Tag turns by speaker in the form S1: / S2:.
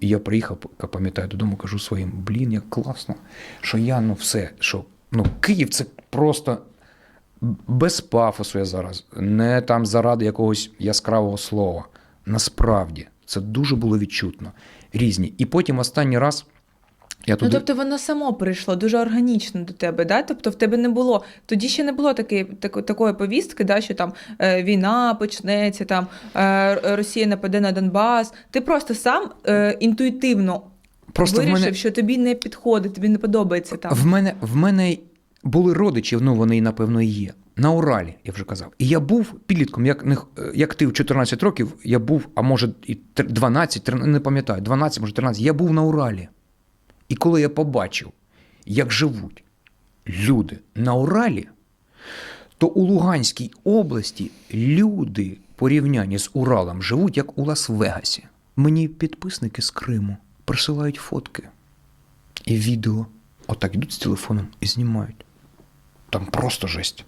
S1: І я приїхав, пам'ятаю, додому, кажу своїм, блін, як класно, що я ну все, що ну Київ це просто без пафосу я зараз, не там заради якогось яскравого слова. Насправді, це дуже було відчутно. Різні. І потім останній раз я
S2: Ну, тобто воно само прийшло дуже органічно до тебе, да? Тобто в тебе не було. Тоді ще не було таки, тако- такої повістки, да, що там е, війна почнеться, там е, Росія нападе на Донбас. Ти просто сам е, інтуїтивно
S1: Просто в
S2: вирішив,
S1: мене,
S2: що тобі не підходить, тобі не подобається там.
S1: в мене в мене були родичі, ну вони напевно і є. На Уралі, я вже казав. І я був підлітком, як, як ти в 14 років, я був, а може і 12, 13, не пам'ятаю, 12, може 13, я був на Уралі. І коли я побачив, як живуть люди на Уралі, то у Луганській області люди порівнянні з Уралом живуть як у Лас-Вегасі. Мені підписники з Криму присилають фотки і відео. Отак йдуть з телефоном і знімають. Там просто жесть.